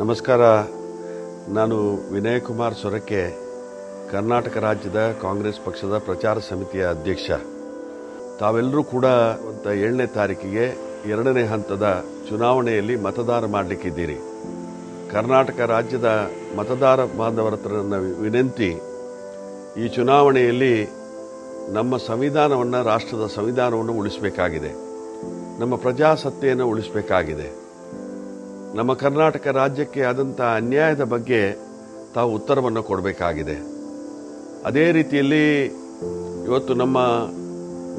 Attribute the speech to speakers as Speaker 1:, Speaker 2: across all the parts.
Speaker 1: ನಮಸ್ಕಾರ. ನಾನು ವಿನಯ್ ಕುಮಾರ್ ಸೊರಕೆ, ಕರ್ನಾಟಕ ರಾಜ್ಯದ ಕಾಂಗ್ರೆಸ್ ಪಕ್ಷದ ಪ್ರಚಾರ ಸಮಿತಿಯ ಅಧ್ಯಕ್ಷ. ತಾವೆಲ್ಲರೂ ಕೂಡ ಅಂತ ಏಳನೇ ತಾರೀಕಿಗೆ ಎರಡನೇ ಹಂತದ ಚುನಾವಣೆಯಲ್ಲಿ ಮತದಾನ ಮಾಡಲಿಕ್ಕಿದ್ದೀರಿ. ಕರ್ನಾಟಕ ರಾಜ್ಯದ ಮತದಾರ ಬಾಂಧವರ ಹತ್ರ ನನ್ನ ವಿನಂತಿ, ಈ ಚುನಾವಣೆಯಲ್ಲಿ ನಮ್ಮ ಸಂವಿಧಾನವನ್ನು, ರಾಷ್ಟ್ರದ ಸಂವಿಧಾನವನ್ನು ಉಳಿಸಬೇಕಾಗಿದೆ. ನಮ್ಮ ಪ್ರಜಾಸತ್ತೆಯನ್ನು ಉಳಿಸಬೇಕಾಗಿದೆ. ನಮ್ಮ ಕರ್ನಾಟಕ ರಾಜ್ಯಕ್ಕೆ ಆದಂಥ ಅನ್ಯಾಯದ ಬಗ್ಗೆ ತಾವು ಉತ್ತರವನ್ನು ಕೊಡಬೇಕಾಗಿದೆ. ಅದೇ ರೀತಿಯಲ್ಲಿ ಇವತ್ತು ನಮ್ಮ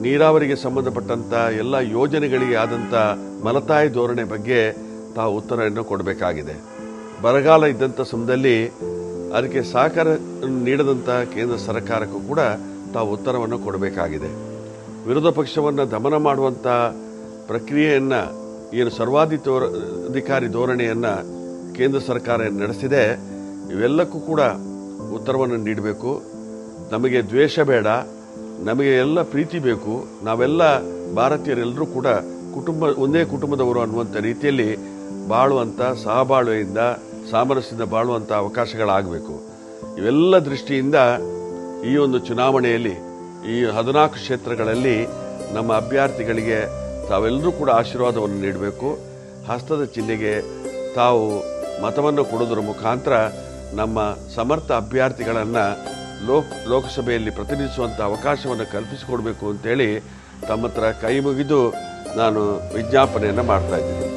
Speaker 1: ನೀರಾವರಿಗೆ ಸಂಬಂಧಪಟ್ಟಂಥ ಎಲ್ಲ ಯೋಜನೆಗಳಿಗೆ ಆದಂಥ ಮಲತಾಯಿ ಧೋರಣೆ ಬಗ್ಗೆ ತಾವು ಉತ್ತರವನ್ನು ಕೊಡಬೇಕಾಗಿದೆ. ಬರಗಾಲ ಇದ್ದಂಥ ಸಮಯದಲ್ಲಿ ಅದಕ್ಕೆ ಸಹಕಾರ ನೀಡದಂಥ ಕೇಂದ್ರ ಸರ್ಕಾರಕ್ಕೂ ಕೂಡ ತಾವು ಉತ್ತರವನ್ನು ಕೊಡಬೇಕಾಗಿದೆ. ವಿರೋಧ ಪಕ್ಷವನ್ನು ದಮನ ಮಾಡುವಂಥ ಪ್ರಕ್ರಿಯೆಯನ್ನು ಏನು ಸರ್ವಾಧಿತೋರ, ಅಧಿಕಾರಿ ಧೋರಣೆಯನ್ನು ಕೇಂದ್ರ ಸರ್ಕಾರ ನಡೆಸಿದೆ, ಇವೆಲ್ಲಕ್ಕೂ ಕೂಡ ಉತ್ತರವನ್ನು ನೀಡಬೇಕು. ನಮಗೆ ದ್ವೇಷ ಬೇಡ, ನಮಗೆ ಎಲ್ಲ ಪ್ರೀತಿ ಬೇಕು. ನಾವೆಲ್ಲ ಭಾರತೀಯರೆಲ್ಲರೂ ಕೂಡ ಕುಟುಂಬ, ಒಂದೇ ಕುಟುಂಬದವರು ಅನ್ನುವಂಥ ರೀತಿಯಲ್ಲಿ ಬಾಳುವಂಥ ಸಹಬಾಳ್ವೆಯಿಂದ, ಸಾಮರಸ್ಯದಿಂದ ಬಾಳುವಂಥ ಅವಕಾಶಗಳಾಗಬೇಕು. ಇವೆಲ್ಲ ದೃಷ್ಟಿಯಿಂದ ಈ ಒಂದು ಚುನಾವಣೆಯಲ್ಲಿ, ಈ ಹದಿನಾಲ್ಕು ಕ್ಷೇತ್ರಗಳಲ್ಲಿ ನಮ್ಮ ಅಭ್ಯರ್ಥಿಗಳಿಗೆ ತಾವೆಲ್ಲರೂ ಕೂಡ ಆಶೀರ್ವಾದವನ್ನು ನೀಡಬೇಕು. ಹಸ್ತದ ಚಿಹ್ನೆಗೆ ತಾವು ಮತವನ್ನು ಕೊಡೋದರ ಮುಖಾಂತರ ನಮ್ಮ ಸಮರ್ಥ ಅಭ್ಯರ್ಥಿಗಳನ್ನು ಲೋಕ್, ಲೋಕಸಭೆಯಲ್ಲಿ ಪ್ರತಿನಿಧಿಸುವಂಥ ಅವಕಾಶವನ್ನು ಕಲ್ಪಿಸಿಕೊಡಬೇಕು ಅಂತೇಳಿ ತಮ್ಮ ಹತ್ರ ಕೈ ಮುಗಿದು ನಾನು ವಿಜ್ಞಾಪನೆಯನ್ನು ಮಾಡ್ತಾ ಇದ್ದೀನಿ.